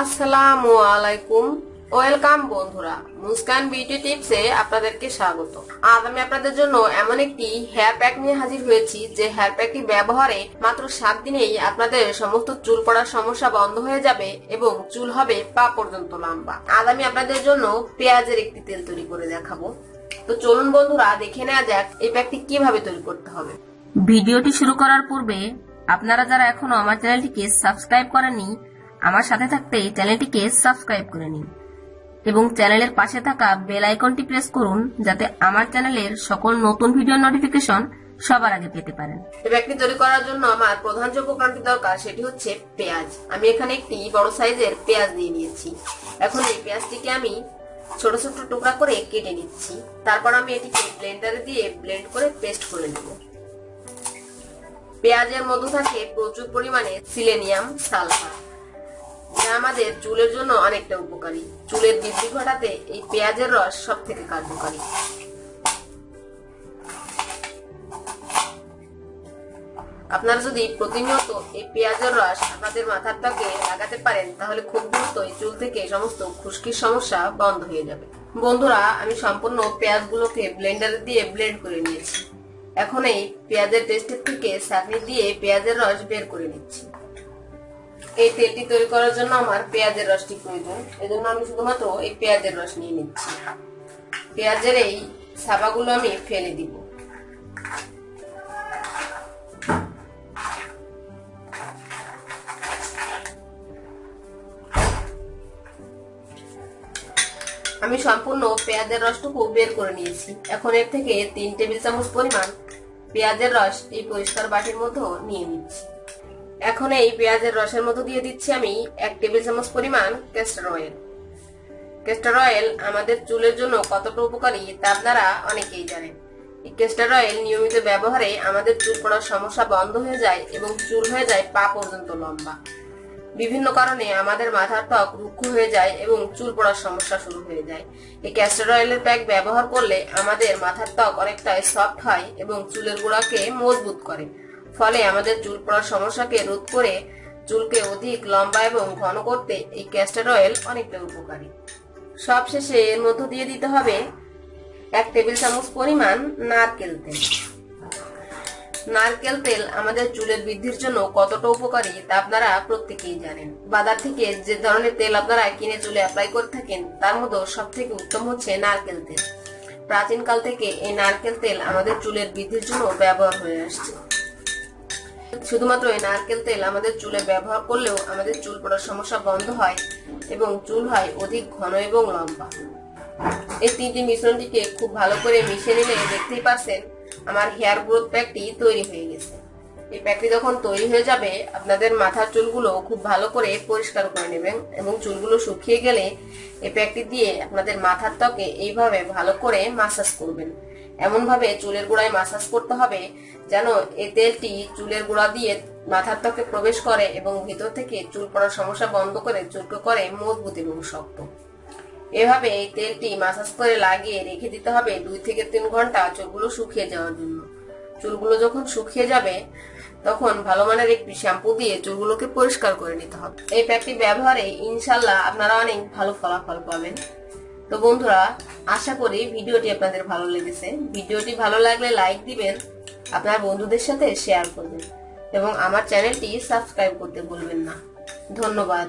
আসসালামু আলাইকুম। ওয়েলকাম বন্ধুরা, মুস্কান বিউটি টিপসে আপনাদেরকে স্বাগত। আজ আমি আপনাদের জন্য এমন একটি হেয়ার প্যাক নিয়ে হাজির হয়েছি, যে হেয়ার প্যাকটি ব্যবহারে মাত্র সাত দিনেই আপনাদের সমস্ত চুল পড়ার সমস্যা বন্ধ হয়ে যাবে এবং চুল হবে পা পর্যন্ত লম্বা। আজ আমি আপনাদের জন্য পেঁয়াজের একটি তেল তৈরি করে দেখাবো। তো চলুন বন্ধুরা, দেখে নেওয়া যাক এই প্যাকটি কীভাবে তৈরি করতে হবে। ভিডিওটি শুরু করার পূর্বে আপনারা যারা এখনও আমার চ্যানেলটিকে সাবস্ক্রাইব করেননি আমার সাথে থাকতে চ্যানেলটিকে সাবস্ক্রাইব করে নিন এবং চ্যানেলের পাশে থাকা বেল আইকনটি প্রেস করুন যাতে আমার চ্যানেলের সকল নতুন ভিডিও নোটিফিকেশন সবার আগে পেতে পারেন। এই ব্যাগটি তৈরি করার জন্য আমার প্রধান যে উপকরণটি দরকার, সেটি হচ্ছে পেঁয়াজ। আমি এখানে একটি বড় সাইজের পেঁয়াজ দিয়ে নিয়েছি। এখন এই পেঁয়াজটিকে আমি ছোট ছোট টুকরা করে কেটে নিচ্ছি। তারপর আমি এটিকে ব্লেন্ডারে দিয়ে ব্লেন্ড করে পেস্ট করে নেব। পেঁয়াজের মধ্যে থাকে প্রচুর পরিমাণে সিলেনিয়াম সালফার। আমাদের চুলের জন্য অনেকটা উপকারী। চুলের বৃদ্ধি ঘটাতে এই পেঁয়াজের রস সব থেকে কার্যকারী। আপনারা যদি প্রতিনিয়ত এই পেঁয়াজের রস আপনাদের মাথার ত্বকে লাগাতে পারেন, তাহলে খুব দ্রুত এই চুল থেকে সমস্ত খুশকির সমস্যা বন্ধ হয়ে যাবে। বন্ধুরা, আমি সম্পূর্ণ পেঁয়াজগুলোকে ব্লেন্ডারে দিয়ে ব্লেন্ড করে নিয়েছি। এখন এই পেঁয়াজের টেস্টের থেকে চাটনি দিয়ে পেঁয়াজের রস বের করে নিচ্ছি। এই তেলটি তৈরি করার জন্য আমার পেঁয়াজের রসটি প্রয়োজন। এজন্য আমি শুধুমাত্র এই পেঁয়াজের রস নিয়ে নিচ্ছি। পেঁয়াজের এই সাবাগুলো আমি ফেলে দিব। আমি সম্পূর্ণ পেঁয়াজের রসটুকু বের করে নিয়েছি। এখন এর থেকে তিন টেবিল চামচ পরিমাণ পেঁয়াজের রস এই পরিষ্কার বাটির মধ্যে নিয়ে নিচ্ছি। এখন এই পেঁয়াজের রসের মধ্যে দিয়ে দিচ্ছি আমি এক টেবিল চামচ পরিমাণ ক্যাস্টার অয়েল ক্যাস্টার অয়েল আমাদের চুলের জন্য কতটা উপকারী তা আপনারা অনেকেই জানেন এই ক্যাস্টার অয়েল নিয়মিত ব্যবহারে আমাদের চুল পড়ার সমস্যা বন্ধ হয়ে যায় এবং চুল হয়ে যায় পা পর্যন্ত লম্বা। বিভিন্ন কারণে আমাদের মাথার ত্বক রুক্ষ হয়ে যায় এবং চুল পড়ার সমস্যা শুরু হয়ে যায়। এই ক্যাস্টার অয়েলের প্যাক ব্যবহার করলে আমাদের মাথার ত্বক অনেকটাই সফট হয় এবং চুলের গোড়াকে মজবুত করে। ফলে আমাদের চুল পড়ার সমস্যাকে রোধ করে চুলকে অধিক লম্বা এবং ঘন করতে এই ক্যাস্টার অয়েল অনেকটা উপকারী। সবশেষে এর মধ্য দিয়ে দিতে হবে এক টেবিল চামচ পরিমাণ নারকেল তেল। নারকেল তেল আমাদের চুলের বৃদ্ধির জন্য কতটা উপকারী তা আপনারা প্রত্যেকেই জানেন। বাজার থেকে যে ধরনের তেল আপনারা কিনে চুলে অ্যাপ্লাই করে থাকেন, তার মধ্যে সব থেকে উত্তম হচ্ছে নারকেল তেল। প্রাচীনকাল থেকে এই নারকেল তেল আমাদের চুলের বৃদ্ধির জন্য ব্যবহার হয়ে আসছে। শুধুমাত্র এই নারকেল তেল আমাদের চুলে ব্যবহার করলেও আমাদের চুল পড়ার সমস্যা বন্ধ হয় এবং চুল হয় অধিক ঘন এবং লম্বা। এই তিনটি মিশ্রণটিকে খুব ভালো করে মিশিয়ে নিলে দেখতেই পাচ্ছেন আমার হেয়ার গ্রোথ প্যাকটি তৈরি হয়ে গেছে। এই প্যাকটি যখন তৈরি হয়ে যাবে, আপনাদের মাথার চুলগুলো খুব ভালো করে পরিষ্কার করে নেবেন এবং চুলগুলো শুকিয়ে গেলে এই প্যাকটি দিয়ে আপনাদের মাথার ত্বকে এইভাবে ভালো করে মাসাজ করবেন। এমন ভাবে চুলের গোড়ায় মাসাজ করতে হবে যেন এই তেলটি চুলের গোড়া দিয়ে মাথার ত্বকে প্রবেশ করে এবং ভিতর থেকে চুল পড়ার সমস্যা বন্ধ করে চুলকে করে মজবুত এবং শক্ত। এভাবে এই তেলটি মাসাজ করে লাগিয়ে রেখে দিতে হবে দুই থেকে তিন ঘণ্টা চুলগুলো শুকিয়ে যাওয়ার জন্য। চুলগুলো যখন শুকিয়ে যাবে, তখন ভালো মানের একটি শ্যাম্পু দিয়ে চুলগুলোকে পরিষ্কার করে নিতে হবে। এই প্যাকটি ব্যবহারে ইনশাল্লাহ আপনারা অনেক ভালো ফলাফল পাবেন। তো বন্ধুরা, আশা করি ভিডিওটি আপনাদের ভালো লেগেছে। ভিডিওটি ভালো লাগলে লাইক দিবেন, আপনার বন্ধুদের সাথে শেয়ার করবেন এবং আমার চ্যানেলটি সাবস্ক্রাইব করতে ভুলবেন না। ধন্যবাদ।